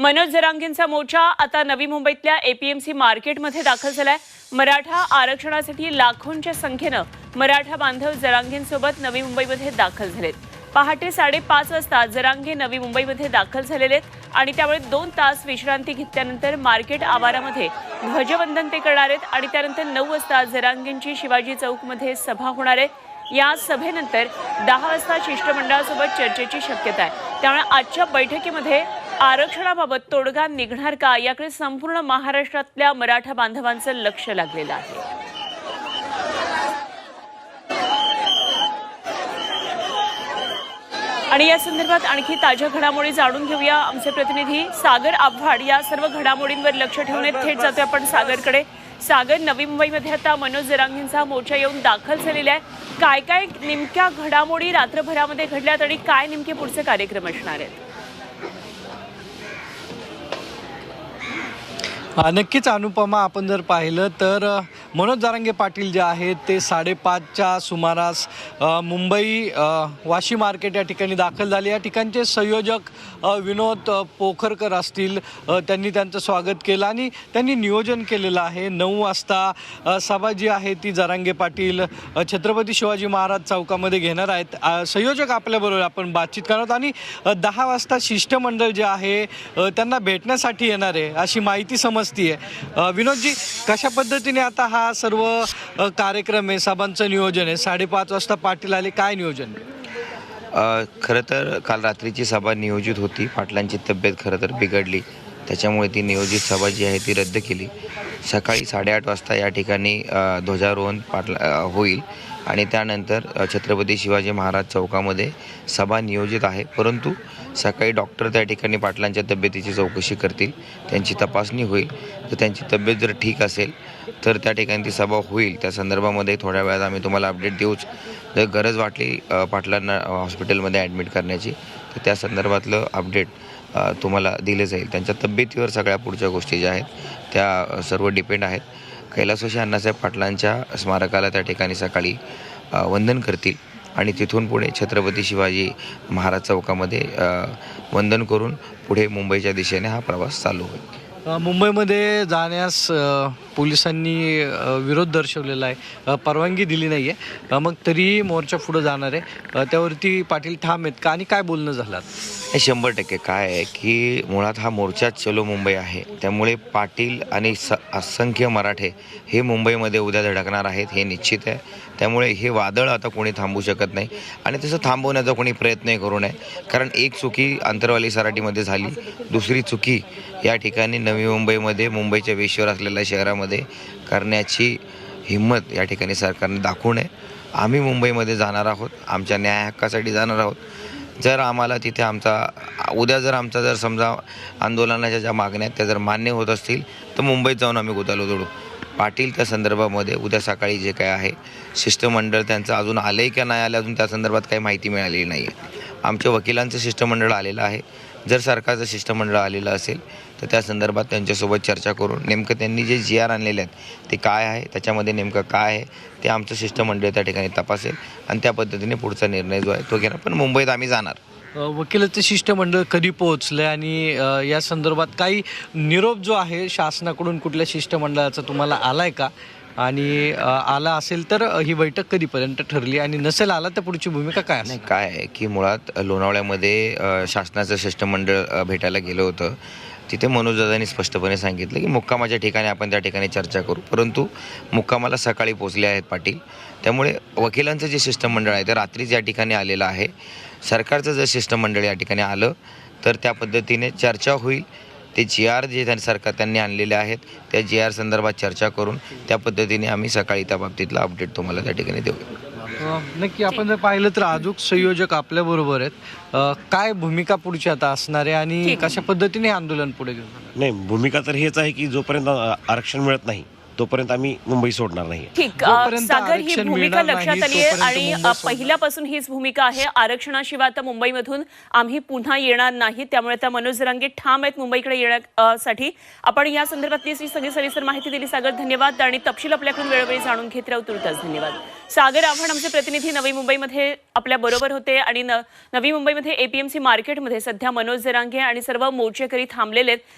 मनोज जरांगेंचा मोर्चा आता नवी मुंबईतल्या एपीएमसी मार्केटमध्ये दाखल झालाय. मराठा आरक्षणासाठी लाखोंच्या संख्येनं मराठा बांधव जरांगेंसोबत नवी मुंबईमध्ये दाखल झालेत. पहाटे साडेपाच वाजता जरांगे नवी मुंबईमध्ये दाखल झालेले आहेत आणि त्यामुळे दोन तास विश्रांती घेतल्यानंतर मार्केट आवारामध्ये ध्वजवंदन ते करणार आहेत आणि त्यानंतर नऊ वाजता जरांगेंची शिवाजी चौकमध्ये सभा होणार आहे. या सभेनंतर दहा वाजता शिष्टमंडळासोबत चर्चेची शक्यता आहे. त्यामुळे आजच्या बैठकीमध्ये आरक्षणाबाबत तोडगा निघणार का? याकडे संपूर्ण महाराष्ट्रातल्या मराठा बांधवांचं लक्ष लागलेलं आहे. आणि या संदर्भात आणखी ताज्या घडामोडी जाणून घेऊया. आमचे प्रतिनिधी सागर आव्हाड या सर्व घडामोडींवर लक्ष ठेवण्यात थेट जातोय आपण सागरकडे. सागर नवी मुंबईमध्ये आता मनोज जरांगींचा मोर्चा येऊन दाखल झालेला आहे. काय काय नेमक्या घडामोडी रात्रभरामध्ये घडल्यात आणि काय नेमके पुढचे कार्यक्रम असणार आहेत? नक्कीच अनुपमा आपण जर पाहिलं तर मनोज जारांगे पाटील जे आहेत ते साडेपाचच्या सुमारास मुंबई वाशी मार्केट या ठिकाणी दाखल झाले. या ठिकाणचे संयोजक विनोद पोखरकर असतील त्यांनी त्यांचं स्वागत केलं आणि त्यांनी नियोजन केलेलं आहे. नऊ वाजता सभा जी आहे ती जारांगे पाटील छत्रपती शिवाजी महाराज चौकामध्ये घेणार आहेत. संयोजक आपल्याबरोबर आपण बातचीत करत आणि दहा वाजता शिष्टमंडळ जे आहे त्यांना भेटण्यासाठी येणार आहे अशी माहिती समजते आहे विनोदजी कशा पद्धतीने आता हा हा सर्व कार्यक्रम आहे सभांचं नियोजन आहे. साडेपाच वाजता पाटील आले काय नियोजन? खरं तर काल रात्रीची सभा नियोजित होती. पाटलांची तब्येत खरं तर बिघडली. त्याच्यामुळे ती नियोजित सभा जी आहे ती रद्द केली. सकाळी साडेआठ वाजता या ठिकाणी ध्वजारोहण पाटला होईल. आणि त्यानंतर छत्रपती शिवाजी महाराज चौकामध्ये सभा नियोजित आहे. परंतु सकाळी डॉक्टर त्या ठिकाणी पाटलांच्या तब्येतीची चौकशी करतील. त्यांची तपासणी होईल. तर त्यांची तब्येत जर ठीक असेल तर त्या ठिकाणी ती सभा होईल. त्या संदर्भामध्ये थोड्या वेळात आम्ही तुम्हाला अपडेट देऊच. जर गरज वाटली पाटलांना हॉस्पिटलमध्ये ॲडमिट करण्याची तर त्या संदर्भातलं अपडेट तुम्हाला दिले जाईल. त्यांच्या तब्येतीवर सगळ्या पुढच्या गोष्टी ज्या आहेत त्या सर्व डिपेंड आहेत. कैलासोशी अण्णासाहेब पाटलांच्या स्मारकाला त्या ठिकाणी सकाळी वंदन करतील आणि तिथून पुढे छत्रपती शिवाजी महाराज चौकामध्ये वंदन करून पुढे मुंबईच्या दिशेने हा प्रवास चालू होईल. मुंबईमध्ये जाण्यास पोलिसांनी विरोध दर्शवलेला आहे. परवानगी दिली नाही आहे मग तरीही मोर्चा पुढे जाणार आहे. त्यावरती पाटील ठाम आहेत का? आणि काय बोलणं झालं? हे शंभर टक्के काय आहे की मुळात हा मोर्चा चलो मुंबई आहे. त्यामुळे पाटील आणि स असंख्य मराठे हे मुंबईमध्ये उद्या धडकणार आहेत हे निश्चित आहे. त्यामुळे हे वादळ आता कोणी थांबू शकत नाही. आणि तसं थांबवण्याचा कोणी प्रयत्नही करू नये. कारण एक चुकी अंतरवाली सराटीमध्ये झाली. दुसरी चुकी या ठिकाणी नवी मुंबईमध्ये मुंबईच्या वेशीवर असलेल्या शहरामध्ये करण्याची हिंमत या ठिकाणी सरकारने दाखवू नये. आम्ही मुंबईमध्ये जाणार आहोत आमच्या न्याय हक्कासाठी जाणार आहोत. जर आम्हाला तिथे आमचा उद्या जर आमचा जर समजा आंदोलनाच्या ज्या मागण्या त्या जर मान्य होत असतील तर मुंबईत जाऊन आम्ही गुतालो जोडू. पाटील त्या संदर्भामध्ये उद्या सकाळी जे काय आहे शिष्टमंडळ त्यांचं अजून आलं आहे का नाही आलं अजून त्या संदर्भात काही माहिती मिळालेली नाही आहे आमच्या वकिलांचं शिष्टमंडळ आलेलं आहे. जर सरकारचं शिष्टमंडळ आलेलं असेल तर त्या संदर्भात त्यांच्यासोबत चर्चा करून नेमकं त्यांनी जे जी आर आणलेले आहेत ते काय आहे त्याच्यामध्ये नेमकं काय आहे ते आमचं शिष्टमंडळ त्या ठिकाणी तपासेल आणि त्या पद्धतीने पुढचा निर्णय जो आहे तो घेणार. पण मुंबईत आम्ही जाणार. वकिलाचं शिष्टमंडळ कधी पोहोचलं आणि या संदर्भात काही निरोप जो आहे शासनाकडून कुठल्या शिष्टमंडळाचा तुम्हाला आलाय का? आणि आला असेल तर ही बैठक कधीपर्यंत ठरली आणि नसेल आला तर पुढची भूमिका काय नाही काय आहे की मुळात लोणावळ्यामध्ये शासनाचं शिष्टमंडळ भेटायला गेलं होतं. तिथे मनोजदादांनी स्पष्टपणे सांगितलं की मुक्कामाच्या ठिकाणी आपण त्या ठिकाणी चर्चा करू. परंतु मुक्कामाला सकाळी पोचले आहेत पाटील. त्यामुळे वकिलांचं जे शिष्टमंडळ आहे ते रात्रीच या ठिकाणी आलेलं आहे. सरकारचं जर शिष्टमंडळ या ठिकाणी आलं तर त्या पद्धतीने चर्चा होईल. ते जी आर जे त्यांनी सरकार त्यांनी आणलेले आहेत त्या जी आर संदर्भात चर्चा करून त्या पद्धतीने आम्ही सकाळी त्या बाबतीतला अपडेट तुम्हाला त्या ठिकाणी देऊ नक्की आपण जर पाहिलं तर अजूक संयोजक आपल्या बरोबर आहेत काय भूमिका पुढची आता असणार आहे आणि. कशा पद्धतीने आंदोलन पुढे घेऊन? नाही भूमिका तर हेच आहे की जोपर्यंत आरक्षण मिळत नाही तोपर्यंत आम्ही मुंबई सोडणार नाही ठीक जोपर्यंत सागर ही आरक्षण भूमिका मिळणार लक्षात आली आहे तोपर्यंत आणि मुंबई अ, सोडणार. पहिल्यापासून हीच भूमिका आहे. आरक्षणाशिवाय आता मुंबईमधून आम्ही पुन्हा येणार नाही. त्यामुळे त्या मनोज जरांगे ठाम आहेत मुंबईकडे येण्यासाठी. आपण या संदर्भातली जी सगळी सविस्तर माहिती दिली सागर धन्यवाद. आणि तपशील आपल्याकडून वेळोवेळी जाणून घेत राहू तुर्तास धन्यवाद. सागर आव्हाड आमचे प्रतिनिधी नवी मुंबईमध्ये आपल्या बरोबर होते आणि न- नवी मुंबईमध्ये एपीएमसी मार्केटमध्ये सध्या मनोज जरांगे आणि सर्व मोर्चेकरी थांबलेले आहेत.